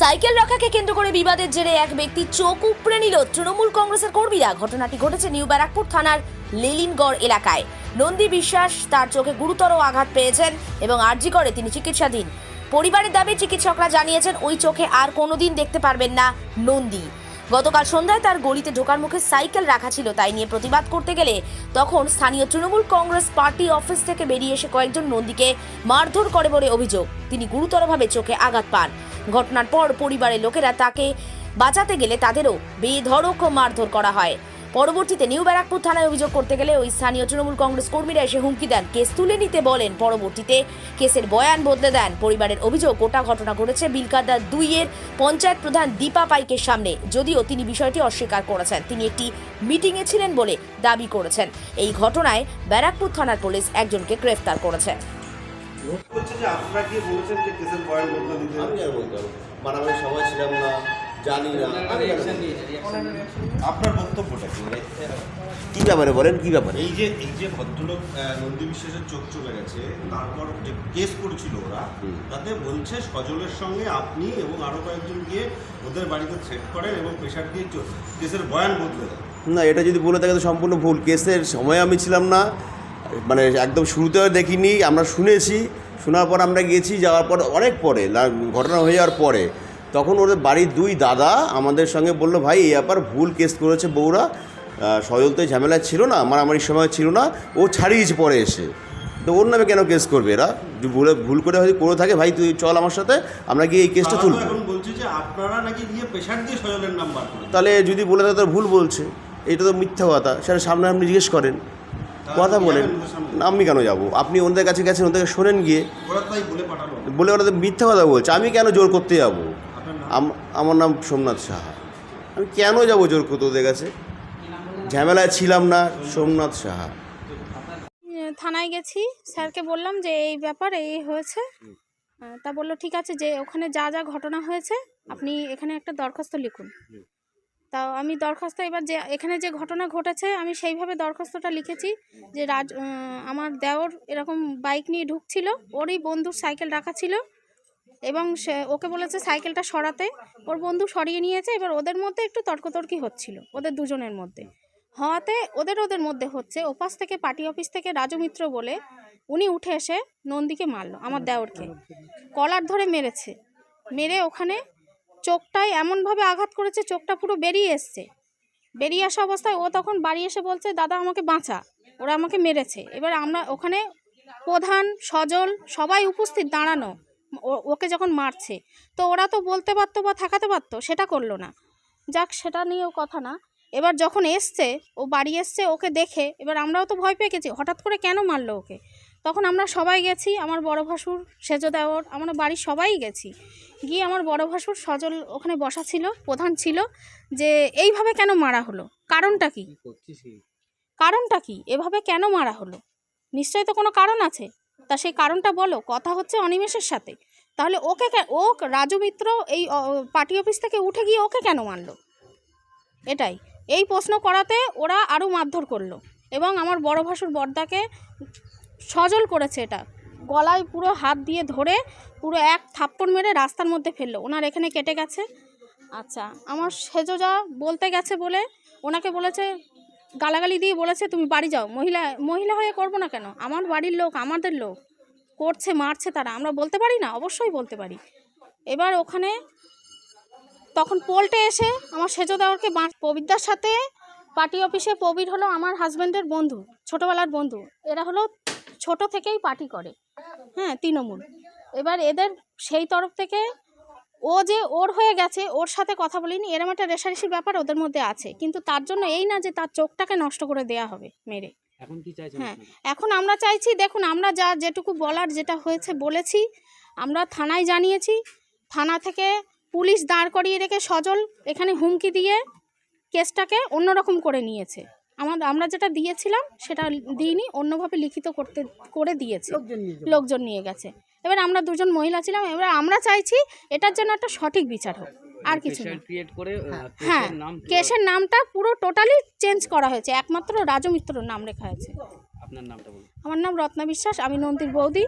Cycle রাখাকে কেন্দ্র করে বিবাদের জেরে এক ব্যক্তি চোখ উপড়ে নিল। তৃণমূল কংগ্রেসের কর্মীরা ঘটনাটি ঘটেছে নিউ ব্যারাকপুর থানার লেলিনগড় এলাকায়। নন্দী বিশ্বাস তার চোখে গুরুতর আঘাত পেয়েছেন এবং আর্জি করে তিনি চিকিৎসাধীন। পরিবারের দাবি, চিকিৎসকরা জানিয়েছেন, ওই চোখে আর কোনোদিন দেখতে পারবেন না নন্দী। গতকাল সন্ধ্যায় তার গলিতে ঢোকার মুখে সাইকেল রাখা ছিল, তাই নিয়ে প্রতিবাদ করতে গেলে তখন স্থানীয় তৃণমূল কংগ্রেস পার্টি অফিস থেকে বেরিয়ে এসে কয়েকজন নন্দীকে মারধর করে বলে অভিযোগ। তিনি গুরুতরভাবে চোখে আঘাত পান। ঘটনার পর পরিবারের লোকেরা তাকে বাঁচাতে গেলে তাদেরও বেধড়ক মারধর করা হয়। পরবর্তীতে নিউ ব্যারাকপুর থানায় অভিযোগ করতে গেলে ওই স্থানীয় তৃণমূল কংগ্রেস কর্মীরা এসে হুমকি দেন। কেস তুলে নিতে বলেন। পরবর্তীতে কেসের বয়ান বদলে দেন। পরিবারের অভিযোগ, গোটা ঘটনা ঘটেছে বিলকাদা দুইয়ের পঞ্চায়েত প্রধান দীপা পাইকের সামনে। যদিও তিনি বিষয়টি অস্বীকার করেছেন। তিনি একটি মিটিংয়ে ছিলেন বলে দাবি করেছেন। এই ঘটনায় ব্যারাকপুর থানার পুলিশ একজনকে গ্রেফতার করেছে। হচ্ছে যে আপনারা কি বলেছেন যে কেসের বয়ান বদলে দিতে আমি মারামারি ছিলাম না জানি না? আপনার বক্তব্যটা কি? মানে কি ব্যাপারে বলেন কি ব্যাপারে? এই যে এই যে ভদ্রলোক আহ, নন্দী বিশ্বাসের চোখ চলে গেছে তারপর যে কেস করেছিল ওরা তাতে বলছে সজলের সঙ্গে আপনি এবং আরও কয়েকজন গিয়ে ওদের বাড়িতে সেট করেন এবং প্রেশার দিয়ে কেসের বয়ান বদলে দেন। না এটা যদি বলে থাকে তো সম্পূর্ণ ভুল। কেসের সময় আমি ছিলাম না মানে একদম শুরুতেও দেখিনি আমরা শুনেছি শোনার পর আমরা গেছি যাওয়ার পর অনেক পরে ঘটনা হয়ে যাওয়ার পরে। তখন ওদের বাড়ির দুই দাদা আমাদের সঙ্গে বলল ভাই এই ব্যাপার ভুল কেস করেছে বউরা। সজল তো ঝামেলা ছিল না মারামারির সময় ছিল না ও ছাড়িয়েছে পরে এসে। তো ওর নামে কেন কেস করবে এরা? ভুলে ভুল করে হয়তো করে থাকে ভাই তুই চল আমার সাথে আমরা গিয়ে এই কেসটা তো তুলবো। তাহলে যদি বলে থাকে তাহলে ভুল বলছে। এটা তো মিথ্যা কথা। সেটা সামনে আপনি জিজ্ঞেস করেন। কথা বলেন। আমি কেন যাব? আপনি ওদের কাছে গেছেন ওদের শোনেন গিয়ে। বলে পাঠালো। বলে ওরা মিথ্যা কথা বলছে। আমি কেন জোর করতে যাব? আম- আমার নাম সোমনাথ সাহা। আমি কেন যাব জোর করতে ওদের কাছে? ঝামেলায় ছিলাম না সোমনাথ সাহা। থানায় গেছি। স্যারকে বললাম যে এই ব্যাপার এই হয়েছে। তা বলল ঠিক আছে যে ওখানে যা যা ঘটনা হয়েছে আপনি এখানে একটা দরখাস্ত লিখুন। তা আমি দরখাস্ত এবার যে, এখানে যে ঘটনা ঘটেছে, আমি সেইভাবে দরখাস্তটা লিখেছি যে রাজ আমার দেওর এরকম বাইক নিয়ে ঢুকছিল, ওরই বন্ধুর সাইকেল রাখা ছিল এবং সে, ওকে বলেছে সাইকেলটা সরাতে। ওর বন্ধু সরিয়ে নিয়েছে, এবার ওদের মধ্যে একটু তর্কতর্কি হচ্ছিল, ওদের দুজনের মধ্যে। হওয়াতে ওদের ওদের মধ্যে হচ্ছে, ওপাশ থেকে পার্টি অফিস থেকে রাজু মিত্র বলে উনি উঠে এসে নন্দীকে মারলো, আমার দেওরকে। কলার ধরে মেরেছে। মেরে ওখানে চোখটায় এমনভাবে আঘাত করেছে, চোখটা পুরো বেরিয়ে এসছে। বেরিয়ে আসা অবস্থায় ও তখন বাড়ি এসে বলছে, দাদা, আমাকে বাঁচা। ওরা আমাকে মেরেছে। এবার আমরা ওখানে প্রধান, সজল সবাই উপস্থিত দাঁড়ানো। ওকে যখন মারছে, তো ওরা তো বলতে পারতো বা থাকাতে পারতো, সেটা করল না। যাক, সেটা নিয়েও কথা না। এবার যখন এসছে, ও বাড়ি এসছে, ওকে দেখে এবার আমরাও তো ভয় পেয়ে গেছি। হঠাৎ করে কেন মারলো ওকে? তখন আমরা সবাই গেছি আমার বড় ভাসুর সেজ দেওর আমরা বাড়ির সবাই গেছি। গিয়ে আমার বড় ভাসুর সজল ওখানে বসা ছিল প্রধান ছিল যে এইভাবে কেন মারা হলো? কারণটা কি? কারণটা কি? এভাবে কেন মারা হলো? নিশ্চয়ই তো কোনো কারণ আছে। তা সেই কারণটা বলো কথা হচ্ছে অনিমেষের সাথে। তাহলে ওকে ও রাজু মিত্র এই পার্টি অফিস থেকে উঠে গিয়ে ওকে কেন মারলো? এটাই। এই প্রশ্ন করাতে ওরা আরও মারধর করল। এবং আমার বড় ভাসুর বর্দাকে সজল করেছে এটা। গলায় পুরো হাত দিয়ে ধরে পুরো এক থাপ্পড় মেরে রাস্তার মধ্যে ফেলল। ওনার এখানে কেটে গেছে। আচ্ছা আমার সেজো যা বলতে গেছে বলে ওনাকে বলেছে, গালাগালি দিয়ে বলেছে, তুমি বাড়ি যাও। মহিলা মহিলা হয়ে করব না কেন? আমার বাড়ির লোক, আমাদের লোক। করছে, মারছে তারা। আমরা বলতে পারি না? অবশ্যই বলতে পারি। এবার ওখানে তখন পোল্টে এসে আমার সেজো দেওয়ারকে পবিদ্যার সাথে পার্টি অফিসে প্রবীর হলো আমার হাজব্যান্ডের বন্ধু, ছোটোবেলার বন্ধু। এরা হলো ছোট থেকেই পার্টি করে। হ্যাঁ তৃণমূল। এবার এদের সেই তরফ থেকে ও যে ওর হয়ে গেছে ওর সাথে কথা বলিনি এরম একটা রেশারেশির ব্যাপার ওদের মধ্যে আছে। কিন্তু তার জন্য এই না যে তার চোখটাকে নষ্ট করে দেয়া হবে মেরে। এখন কি চাইছেন হ্যাঁ এখন আমরা চাইছি দেখুন আমরা যা যেটুকু বলার যেটা হয়েছে বলেছি আমরা থানায় জানিয়েছি। থানা থেকে পুলিশ দাঁড় করিয়ে রেখে সজল এখানে হুমকি দিয়ে কেসটাকে অন্যরকম করে নিয়েছে। আমাদের আমরা যেটা দিয়েছিলাম সেটা দিইনি অন্যভাবে লিখিত করতে করে দিয়েছে। লোকজন নিয়ে গেছে। এবার আমরা দুজন মহিলা ছিলাম এবার আমরা চাইছি এটার জন্য একটা সঠিক বিচার হোক আর কিছু না। প্রেশার ক্রিয়েট করে আহ, হ্যাঁ। কেসের নামটা পুরো টোটালি চেঞ্জ করা হয়েছে। একমাত্র রাজু মিত্রর নাম লেখা হয়েছে আপনার নামটা বলুন। আমার নাম রত্না বিশ্বাস আমি নন্দীর বৌদি।